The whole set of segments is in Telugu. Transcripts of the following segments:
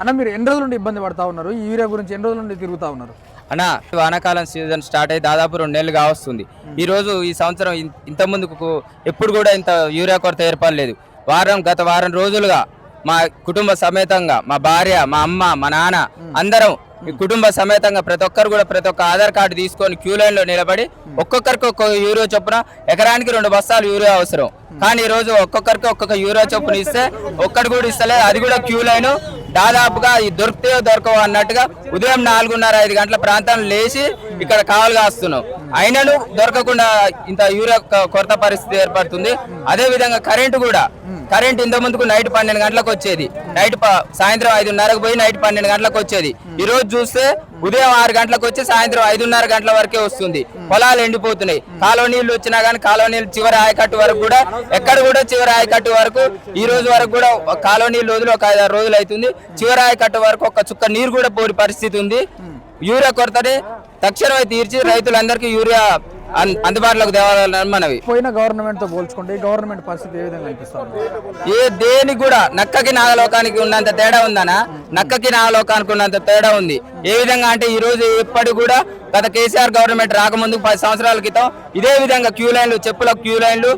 అన్న మీరు ఎన్ని రోజుల నుండి ఇబ్బంది పడతా ఉన్నారు? ఈ యూరియా గురించి ఎన్ని రోజుల నుండి తిరుగుతా ఉన్నారు? అన్న వానాకాలం సీజన్ స్టార్ట్ అయ్యి దాదాపు రెండు నెలలు కావస్తుంది ఈ రోజు ఈ సంవత్సరం ఇంత ముందుకు ఎప్పుడు కూడా ఇంత యూరియా కొరత ఏర్పడలేదు. వారం గత వారం రోజులుగా మా కుటుంబ సమేతంగా మా భార్య మా అమ్మ మా నాన్న అందరం ఈ కుటుంబ సమేతంగా ప్రతి ఒక్కరు కూడా ప్రతి ఒక్క ఆధార్ కార్డు తీసుకొని క్యూ లైన్లో నిలబడి ఒక్కొక్కరికి ఒక్కొక్క యూరియా చొప్పున ఎకరానికి రెండు బస్తాలు యూరియా అవసరం. కానీ ఈ రోజు ఒక్కొక్కరికి ఒక్కొక్క యూరియా చొప్పున ఇస్తే ఒక్కటి కూడా ఇస్తలేదు. అది కూడా క్యూ లైన్ దాదాపుగా ఈ దొరికితే దొరకవు అన్నట్టుగా ఉదయం నాలుగున్నర ఐదు గంటల ప్రాంతాన్ని లేచి ఇక్కడ కావలు కాస్తున్నాం. అయినను దొరకకుండా ఇంత యూరియా కొరత పరిస్థితి ఏర్పడుతుంది. అదే విధంగా కరెంటు కూడా. కరెంట్ ఇంత ముందుకు నైట్ పన్నెండు గంటలకు వచ్చేది. నైట్ సాయంత్రం ఐదున్నరకు పోయి నైట్ పన్నెండు గంటలకు వచ్చేది. ఈ రోజు చూస్తే ఉదయం ఆరు గంటలకు వచ్చి సాయంత్రం ఐదున్నర గంటల వరకే వస్తుంది. పొలాలు ఎండిపోతున్నాయి. కాలువ నీళ్ళు వచ్చినా కానీ కాలువ నీళ్ళు చివరి ఆయకట్టు వరకు కూడా ఎక్కడ కూడా చివరి ఆయకట్టు వరకు ఈ రోజు వరకు కూడా కాలువ నీళ్ళు వదిలి ఒక ఐదారు రోజులు అవుతుంది చివరి ఆయకట్టు వరకు ఒక చుక్క నీరు కూడా పోని పరిస్థితి ఉంది. యూరియా కొరతని తక్షణమే తీర్చి రైతులందరికీ యూరియా అందుబాటులోకి తేవాలని మనవి పోయిన గవర్నమెంట్తో పోల్చుకుంటే గవర్నమెంట్ పరిస్థితి ఏ విధంగా అనిపిస్తుంది? ఏ దేనికి కూడా నక్కకి నాగలోకానికి ఉన్నంత తేడా ఉందనా? నక్కకి నాగలోకానికి ఉన్నంత తేడా ఉంది. ఏ విధంగా అంటే ఈ రోజు ఎప్పటి కూడా గత కేసీఆర్ గవర్నమెంట్ రాకముందు పది సంవత్సరాల క్రితం ఇదే విధంగా క్యూ లైన్లు చెప్పుల క్యూ లైన్లు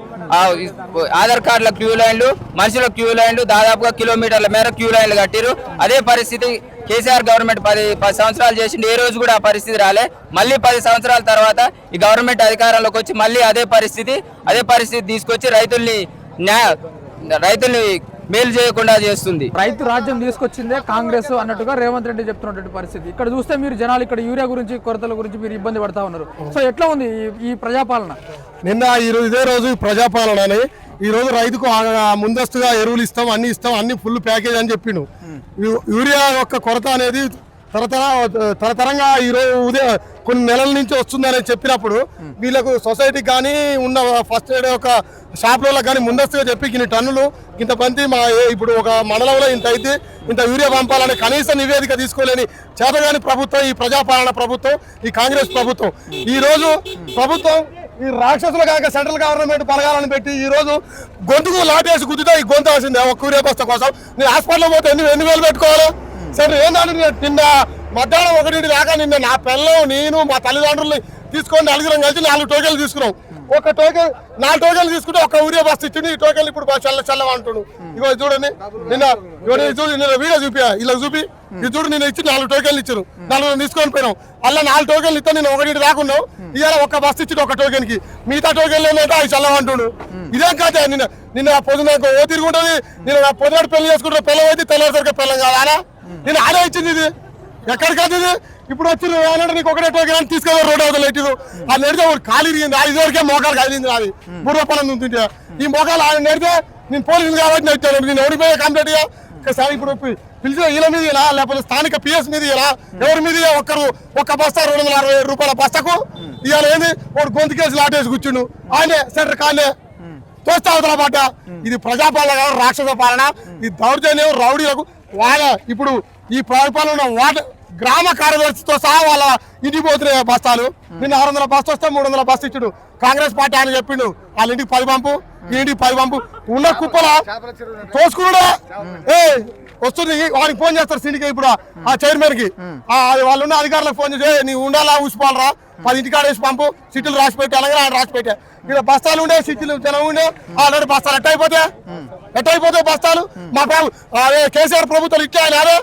ఆధార్ కార్డుల క్యూ లైన్లు మనుషుల క్యూ లైన్లు దాదాపుగా కిలోమీటర్ల మేర క్యూ లైన్లు కట్టిరు అదే పరిస్థితి కేసీఆర్ గవర్నమెంట్ పది పది సంవత్సరాలు చేసింది ఏ రోజు కూడా ఆ పరిస్థితి రాలే. మళ్ళీ పది సంవత్సరాల తర్వాత ఈ గవర్నమెంట్ అధికారంలోకి వచ్చి మళ్ళీ అదే పరిస్థితి అదే పరిస్థితి తీసుకొచ్చి రైతుల్ని న్యాయ రైతుల్ని మేలు చేయకుండా చేస్తుంది. రైతు రాజ్యం తీసుకొచ్చిందే కాంగ్రెస్ అన్నట్టుగా రేవంత్ రెడ్డి చెప్తున్నటువంటి పరిస్థితి. ఇక్కడ చూస్తే మీరు జనాలు ఇక్కడ యూరియా గురించి కొరతల గురించి మీరు ఇబ్బంది పడతా ఉన్నారు. సో ఎట్లా ఉంది ఈ- ఈ ప్రజాపాలన? నిన్న ఈ రోజు ఇదే రోజు ప్రజాపాలన అని ఈ రోజు రైతుకు ముందస్తుగా ఎరువులు ఇస్తాం అన్ని ఇస్తాం అన్ని ఫుల్ ప్యాకేజ్ అని చెప్పిండు. యూ- యూరియా యొక్క కొరత అనేది తరతర తరతరంగా ఈ రోజు ఉదయం కొన్ని నెలల నుంచి వస్తుందని చెప్పినప్పుడు వీళ్ళకు సొసైటీకి కానీ ఉన్న ఫస్ట్ ఎయిడ్ యొక్క షాపులలో కానీ ముందస్తుగా చెప్పి ఇన్ని టన్నులు ఇంత బంతి మా ఇప్పుడు ఒక మండలంలో ఇంత అయితే ఇంత యూరియా పంపాలని కనీస నివేదిక తీసుకోలేని చేతగాని ప్రభుత్వం ఈ ప్రజాపాలన ప్రభుత్వం ఈ కాంగ్రెస్ ప్రభుత్వం. ఈ రోజు ప్రభుత్వం ఈ రాక్షసులు కాక సెంట్రల్ గవర్నమెంట్ పలగాలని పెట్టి ఈ రోజు గొంతుకు లాటేసి గుద్దుతా ఈ గొంతు వచ్చింది ఒక కూరే కోసం. నేను హాస్పిటల్లో పోతే ఎన్ని ఎన్ని వేలు పెట్టుకోవాలి? సరే ఏంటంటే నిన్న మధ్యాహ్నం ఒకటి దాకా నిన్న నా పిల్లం నేను మా తల్లిదండ్రుల్ని తీసుకొని నలుగురం కలిసి నాలుగు టోకెన్లు తీసుకున్నాం. ఒక టోకెన్ నాలుగు టోకెన్లు తీసుకుంటే ఒక ఊరియా బస్సు ఇచ్చిండు ఈ టోకెన్లు ఇప్పుడు చల్ల చల్లవ అంటుడు ఇగో చూడండి. నిన్న చూడు నిన్న వీడియో చూపియా? ఇలా చూపి. ఇది చూడు నేను ఇచ్చి నాలుగు టోకెన్లు ఇచ్చారు. నాలుగు తీసుకొని పోయినాం. అలా నాలుగు టోకెన్లు ఇస్తే నేను ఒకటి రాకున్నావు ఇవాళ ఒక బస్సు ఇచ్చిండు ఒక టోకెన్కి మిగతా టోకెన్లు ఏంటంటే అవి చల్లవంటుడు ఇదేం కాదు నిన్న నిన్న పొద్దున ఓ తిరుగుంటుంది నేను నా పొద్దునాడు పెళ్ళి చేసుకుంటే పిల్లలు అయితే తెల్లవారు పిల్లలు కాదా. నేను ఆడే ఇచ్చింది ఇది. ఎక్కడికి అది? ఇది? ఇప్పుడు వచ్చి ఏమంటే నీకు ఒకటే టోకెన్ తీసుకెళ్ళి రోడ్ అవతల ఎట్టిరు అది నెడితే ఒకటి కాలు ఇరిగింది అది ఇదివరకే మోకాలు కదిలింది నాది. మూడు రూపాయలు ఉంటుంటే ఈ మోకాలు ఆయన నేడితే నేను పోలీసులు కాబట్టి నెట్టాను నేను ఓడిపోయా కంప్లీట్గా ఇప్పుడు పిలిచిన వీళ్ళ మీద ఇలా లేకపోతే స్థానిక పిఎస్ మీద ఇలా ఎవరి మీద ఒక్కరు ఒక్క బస్తా రెండు వందల అరవై ఏడు రూపాయల బస్తాకు. ఇవాళ ఏంది? ఒకటి గొంతు కేసు లాటేసి కూర్చుండు. ఆయనే సెంటర్ కాలే తోస్తా అవతల పడ్డ ఇది ప్రజాపాలన కాదు, రాక్షస పాలన. ఇది దౌర్జన్యం రౌడీలకు వాళ్ళ ఇప్పుడు ఈ పరిపాలన ఉన్న వాటర్ గ్రామ కార్యదర్శితో సహా వాళ్ళ ఇంటికి పోతున్నాయి బస్తాలు నిన్న ఆరు వందల బస్తా వస్తే మూడు వందల బస్తా ఇచ్చాడు. కాంగ్రెస్ పార్టీ ఆయన చెప్పిండు వాళ్ళ ఇంటికి పది పంపు ఈ ఇంటికి పది పంపు. ఉన్న కుప్పల తోసుకున్నాడా? ఏ వస్తుంది వానికి ఫోన్ చేస్తారు సిండికి ఇప్పుడు ఆ చైర్మన్కి. వాళ్ళు ఉన్న అధికారులకు ఫోన్ చేసి "ఏ, నీ ఉండాలా ఊసిపోవాలరా? పది ఇంటికాడ వేసి పంపు సిటీలు రాసి పెట్టి అలాగే ఆయన రాసి పెట్టా ఇక్కడ బస్తాలు ఉండే సిటీలు జనం ఉండే ఆల్రెడీ బస్తాలు ఎట్ట అయిపోతే బస్తాలు? మా కేసీఆర్ ప్రభుత్వం ఇచ్చాయని అదే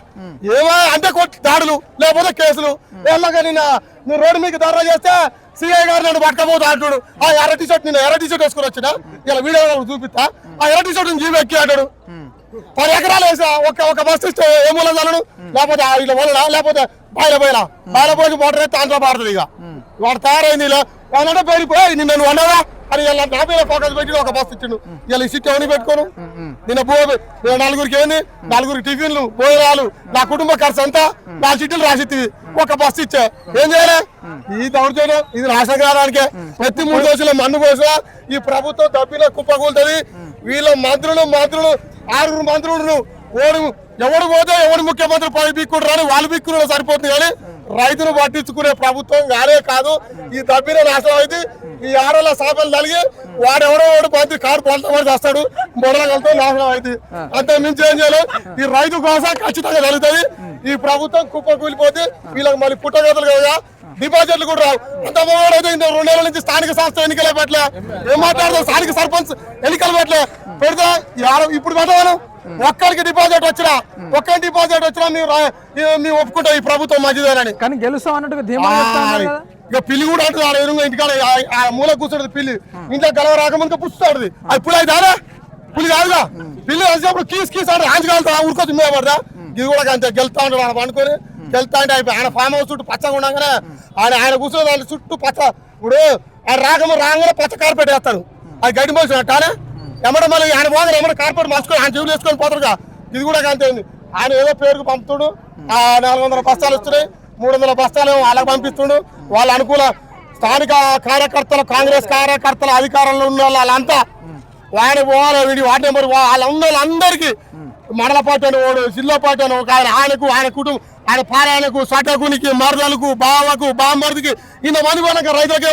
ఏమో అంటే దాడులు లేకపోతే కేసులు. ఎలాగ నిన్న నువ్వు రోడ్డు మీకు ధర్నా చేస్తే సిఐ గారు నన్ను పట్టకపోతా అంటాడు. ఆ ఎర్ర టీ షర్ట్ నేను ఎర్ర టీ షర్ట్ వేసుకొని వచ్చిన? ఇలా వీడియో చూపిస్తా. ఆ ఎర్ర టీ షర్ట్ జీవి ఎక్కి అంటాడు. పది ఎకరాలు వేసా ఒక ఒక బస్సు ఇస్తే ఏ మూల చల్లడు లేకపోతే ఇలా ఇట్లా లేకపోతే బాయిల పోయినా? బాయిల పోయి మోటార్ అయితే దాంట్లో పాడుతుంది ఇక. వాడు తయారైంది ఇలా. ఏమంటే పోయిపోయి నిన్న నువ్వు అన్నావా? అని ఇలా నా మీద ఫోకస్ పెట్టి ఒక బస్సు ఇచ్చిండు ఇలా ఈ సిట్ ఎవరిని పెట్టుకోను? నిన్న నేను నలుగురికి ఏంది? నలుగురికి టిఫిన్లు భోజనాలు నా కుటుంబ ఖర్చు అంతా నా చిట్టులు రాసిత్తి ఒక బస్సు ఇచ్చా. ఏం చేయాలి? ఈ దౌర్జన్యం ఇది నాశనకారానికే ప్రతి మూడు రోజుల మన్ను పోసా ఈ ప్రభుత్వం దబ్బిన కుప్పకూలుతుంది వీళ్ళ మంత్రులు మంత్రులు ఆరుగురు మంత్రులు ఓడు ఎవడు పోతే ఎవడు ముఖ్యమంత్రి పై బిక్కుడు రాని వాళ్ళు బిక్కుడు సరిపోతుంది కానీ రైతును పట్టించుకునే ప్రభుత్వం కానే కాదు ఈ దబ్బిన నాశనం అయితే ఈ ఆడల సాపలు తలిగి వాడెవడో వాడు మంత్రి కారు పొలతమని చేస్తాడు. మొదలగలతో నాశనం అయితే అంతే మించి ఏం చేయాలి. ఈ రైతు కోసం ఖచ్చితంగా జరుగుతుంది ఈ ప్రభుత్వం కుప్ప కూలిపోతే వీళ్ళకి మళ్ళీ పుట్టగతులు కదా. డిపాజిట్లు కూడా రావు. అంత అయితే ఇంత రెండు నెలల నుంచి స్థానిక సంస్థ ఎన్నికలే పట్ల ఏం మాట్లాడదాం స్థానిక సర్పంచ్ ఎన్నికలు పట్ల పెడతా ఇప్పుడు పెట్టవాను ఒక్కరికి డిపాజిట్ వచ్చినా ఒక్కరి డిపాజిట్ వచ్చినా మేము మేము ఒప్పుకుంటాం ఈ ప్రభుత్వం మంచిదేనని. కానీ గెలుస్తాం అన్నట్టుగా ఇక పిల్లి కూడా అంటుంది ఆడ ఎదురుగా ఇంటికాడ ఆ- మూల కూర్చుంటుంది పిల్లి. ఇంట్లో గలవ రాకముందుగా పుస్తాడుది అది పులి అయితే దారా పులి కాదుగా? పిల్లి వచ్చినప్పుడు కీస్ కీస్ అంటే ఆంచి కాలుతా ఊరుకోవచ్చు మీద పడదా? ఇది కూడా అంతే గెలుతా ఉంటాడు ఆయన పండుకొని గెలుతా అంటే ఆయన ఫామ్ హౌస్ చుట్టూ పచ్చగా ఉండగానే ఆయన ఆయన కూర్చొని దాని చుట్టూ పచ్చ. ఇప్పుడు ఆయన రాకము రాగానే పచ్చ కార్పెట్ వేస్తారు. అది గడ్డి మోసిన అట్టానే ఎమ్మడ మళ్ళీ ఆయన పోగానే ఎమడ కార్పొరేట్ మార్చుకొని ఆయన జీవులు వేసుకొని పోతారుగా. ఇది కూడా అంతే ఉంది. ఆయన ఏదో పేరుకు పంపుతుడు ఆ నాలుగు వందల బస్తాలు వస్తున్నాయి మూడు వందల బస్తాలు వాళ్ళకి పంపిస్తుండు. వాళ్ళ అనుకూల స్థానిక కార్యకర్తలు కాంగ్రెస్ కార్యకర్తలు అధికారంలో ఉన్న వాళ్ళంతా వాడి పోవాలి వీడి వార్డు నెంబర్ వాళ్ళ ఉన్న వాళ్ళందరికీ మండల పార్టీ అని వాడు జిల్లా పార్టీ అని ఒక ఆయన ఆయనకు ఆయన కుటుంబం ఆయన పారాయణకు సటకునికి మరదలకు బావకు బామ్మర్దికి ఇంత మంది పోయినాక రైతులకి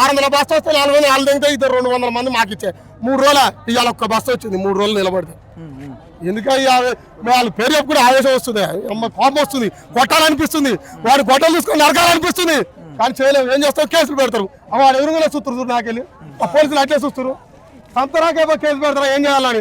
ఆరు వందల బస్తా వస్తే నాలుగు వందలు వాళ్ళు దిగితే ఇద్దరు రెండు వందల మంది మాకు ఇచ్చే. మూడు రోజుల ఇవాళ ఒక్క బస్తా వచ్చింది మూడు రోజులు నిలబడితే. ఎందుకని వాళ్ళ పేరు చెప్పుకుని ఆవేశం వస్తుంది. అమ్మ కోపం వస్తుంది. కొట్టాలనిపిస్తుంది. వాడు గొడ్డలు తీసుకొని నరకాలనిపిస్తుంది. కానీ చేయలేము ఏం చేస్తావు? కేసులు పెడతారు. ఆ వాడు ఎదురుగానే చూస్తారు నాకు నాకెళ్ళి. ఆ పోలీసులు అట్లే చూస్తారు. సంతరాకేమో కేసు పెడతారు? ఏం చేయాలని?